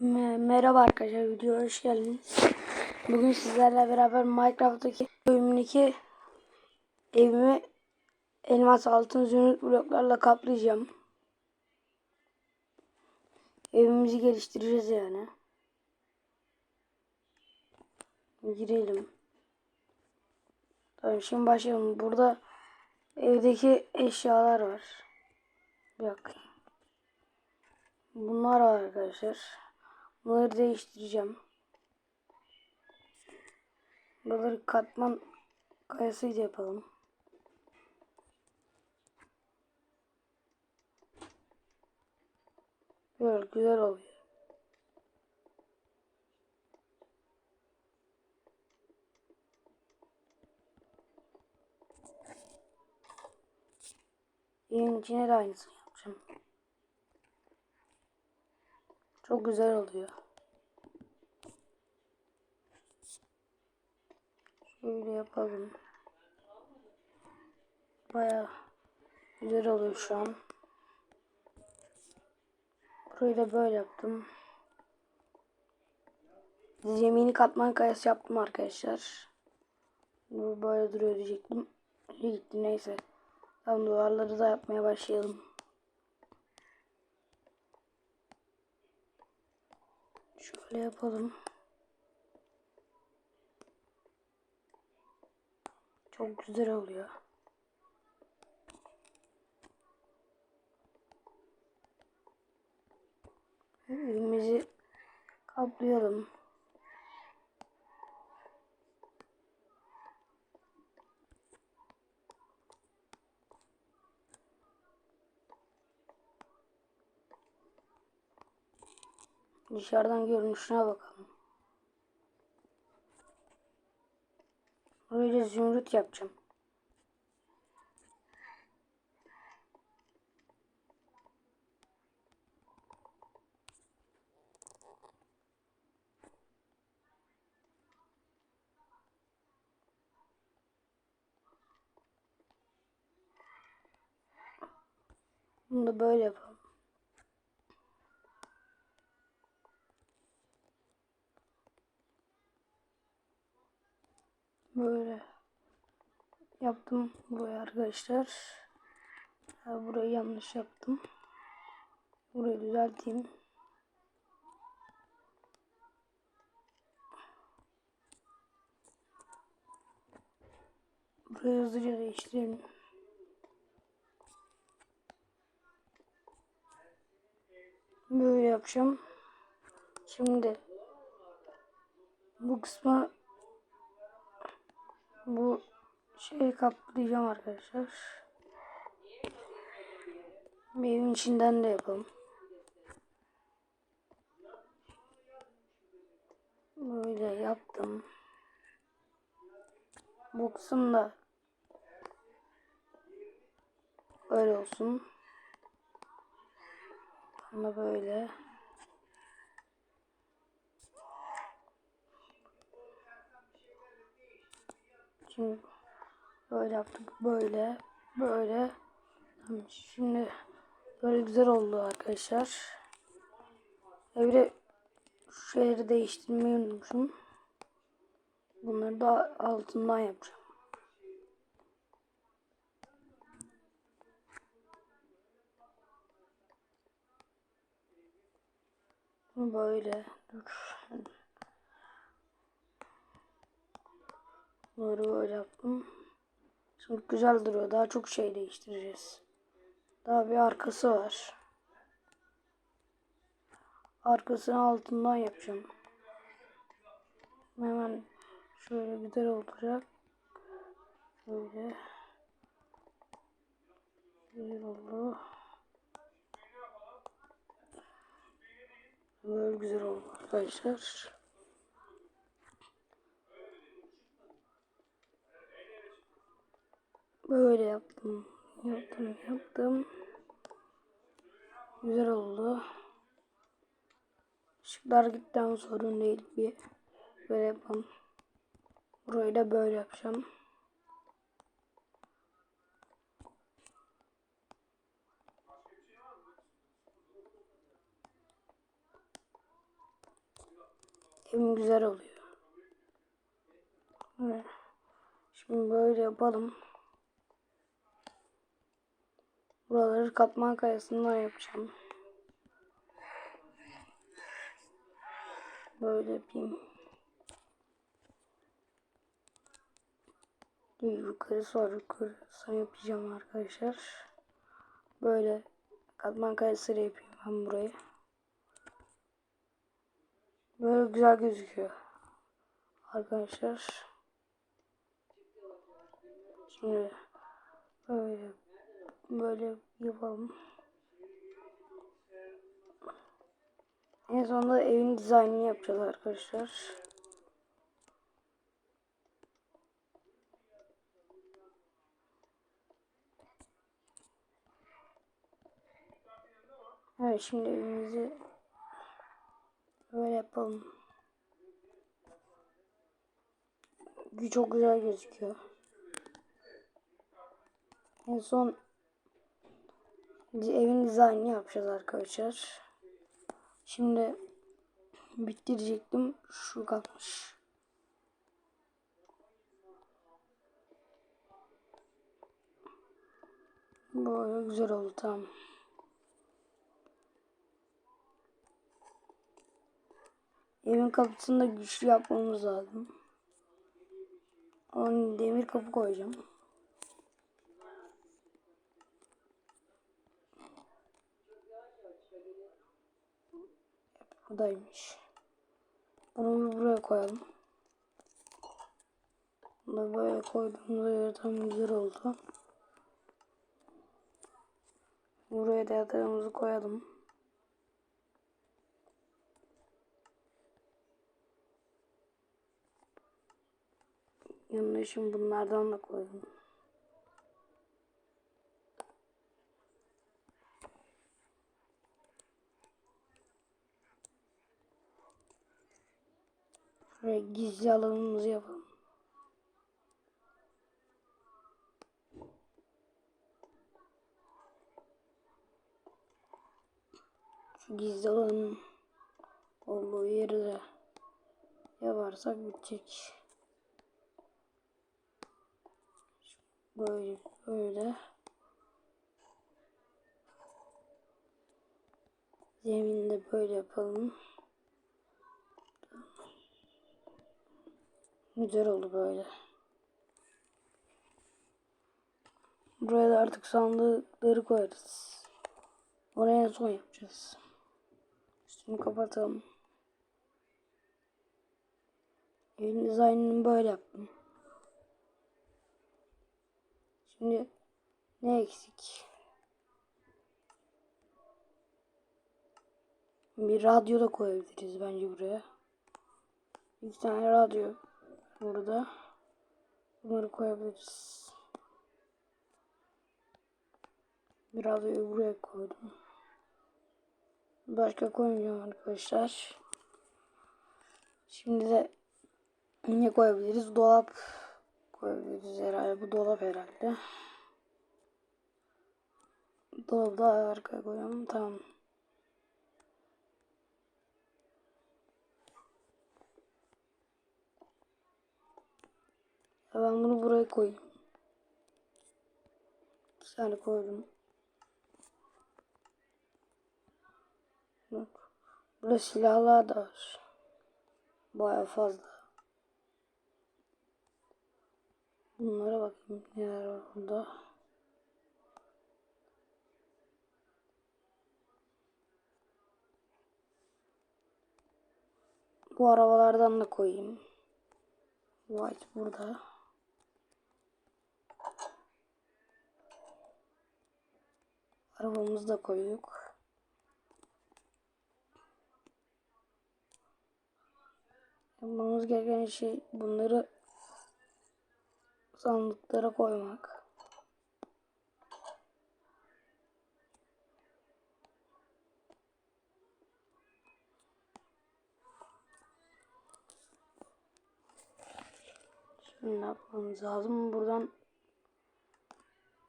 Merhaba arkadaşlar videoya hoş geldiniz. Bugün sizlerle beraber Minecraft'taki bölümündeki evimi elmas altın zümrüt bloklarla kaplayacağım. Evimizi geliştireceğiz yani. Girelim. Tamam şimdi başlayalım. Burada evdeki eşyalar var. Yok. Bunlar var arkadaşlar. Bunları değiştireceğim. Buraları katman kayasıyla yapalım. Böyle güzel oluyor. Evin içine de aynısını yapacağım. Çok güzel oluyor. Şöyle yapalım. Baya güzel oluyor şu an. Burayı da böyle yaptım. Zemini katman kayası yaptım arkadaşlar. Bu böyle duruyor diyecektim. Gitti neyse. Tamam duvarları da yapmaya başlayalım. Şöyle yapalım. Çok güzel oluyor. Evimizi kaplayalım. Dışarıdan görünüşüne bakalım. Böyle zümrüt yapacağım. Bunu da böyle yapalım. Böyle yaptım buraya arkadaşlar. Burayı yanlış yaptım. Burayı düzelteyim. Burayı hızlıca değiştirelim. Böyle yapacağım. Şimdi bu kısmı bu şeyi kaplayacağım arkadaşlar. Evin içinden de yapalım. Böyle yaptım. Bu da böyle olsun. Ama böyle. Şimdi böyle yaptık. Böyle. Böyle. Şimdi böyle güzel oldu arkadaşlar. Evde şu şeyleri değiştirmeyi unutmuşum. Bunları da altından yapacağım. Böyle. Dur. Bunları böyle yaptım. Şimdi güzel duruyor. Daha çok şey değiştireceğiz. Daha bir arkası var. Arkasını altından yapacağım. Hemen şöyle güzel olacak. Böyle. Güzel oldu. Böyle güzel oldu arkadaşlar. Böyle yaptım. Yaptım, yaptım. Güzel oldu. Işıklar gitten sorun değil. Bir böyle yapalım. Burayı da böyle yapacağım. Evim güzel oluyor. Evet. Şimdi böyle yapalım. Buraları katman kayasından yapacağım. Böyle yapayım. Yukarı sonra yukarı sonra yapacağım arkadaşlar. Böyle katman kayasıyla yapayım ben burayı. Böyle güzel gözüküyor. Arkadaşlar. Şimdi böyle böyle yapalım. En sonunda evin dizaynını yapacağız arkadaşlar. Evet şimdi evimizi böyle yapalım. Çok güzel gözüküyor. En son evin dizaynını yapacağız arkadaşlar. Şimdi bitirecektim. Şu kalmış. Böyle güzel oldu tamam. Evin kapısını da güçlü yapmamız lazım. Onun demir kapı koyacağım. Buradaymış. Bunu buraya koyalım. Bunu böyle koyduğumuzda göre güzel oldu. Buraya da yatağımızı koyalım. Yanına şimdi bunlardan da koyalım. Şuraya gizli alanımızı yapalım. Şu gizli alanın olduğu yeri de yaparsak bitecek. Böyle böyle. Zeminde böyle yapalım. Güzel oldu böyle. Buraya da artık sandıkları koyarız. Oraya en son yapacağız. Üstünü kapatalım. Evin dizaynını böyle yaptım. Şimdi ne eksik? Bir radyo da koyabiliriz bence buraya. İki tane radyo burada. Bunları koyabiliriz. Bir radyoyu buraya koydum. Başka koymayacağım arkadaşlar. Şimdi de ne koyabiliriz? Dolap koyabiliriz herhalde. Bu dolap herhalde. Dolabı da arkaya koyalım. Tamam. Ben bunu buraya koyayım. Bir tane koydum. Yok. Burada silahlar da var. Baya fazla. Bunlara bakayım neler var burada. Bu arabalardan da koyayım. White burada. Arabamızı da koyduk. Yapmamız gereken şey bunları sandıklara koymak. Şimdi yapmamız lazım. Buradan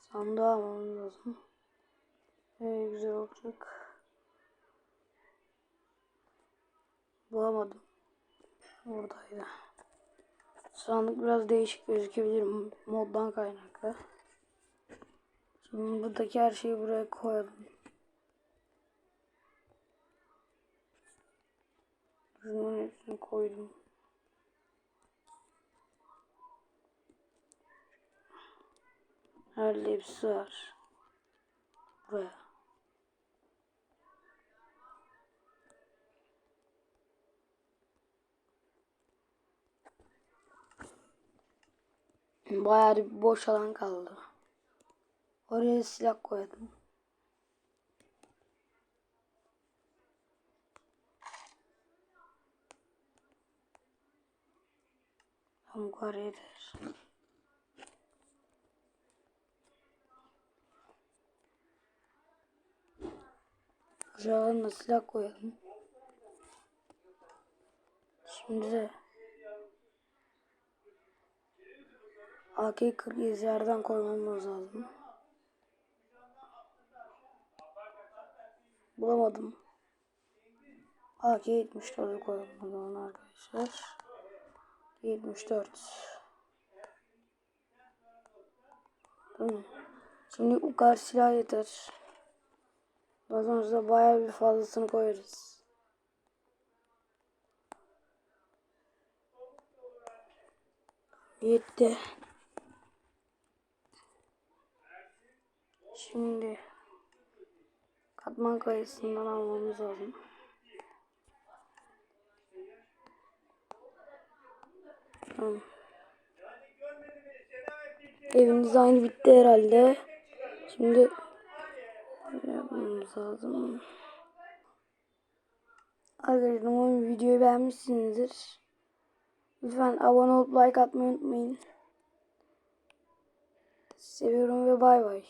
sandığı almamız lazım. Ee, güzel olacak. Bulamadım. Buradaydı. Sandık biraz değişik gözükebilir moddan kaynaklı. Şimdi buradaki her şeyi buraya koyalım. Şunun hepsini koydum. Her hepsi var. Buraya. Bayağı bir boş alan kaldı. Oraya silah koydum. Tam yeter. Aşağılarına silah koyalım. Şimdi de AK-47 yerden koymamız lazım. Bulamadım. AK-74'ü koyalım o zaman arkadaşlar. 74. Tamam. Şimdi bu kadar silah yeter. Daha sonra bayağı bir fazlasını koyarız. Yetti. Şimdi katman kayısından almamız lazım. Tamam. Evin dizaynı bitti herhalde. Şimdi yapmamız lazım? Arkadaşlar umarım videoyu beğenmişsinizdir. Lütfen abone olup like atmayı unutmayın. Seviyorum ve bay bay.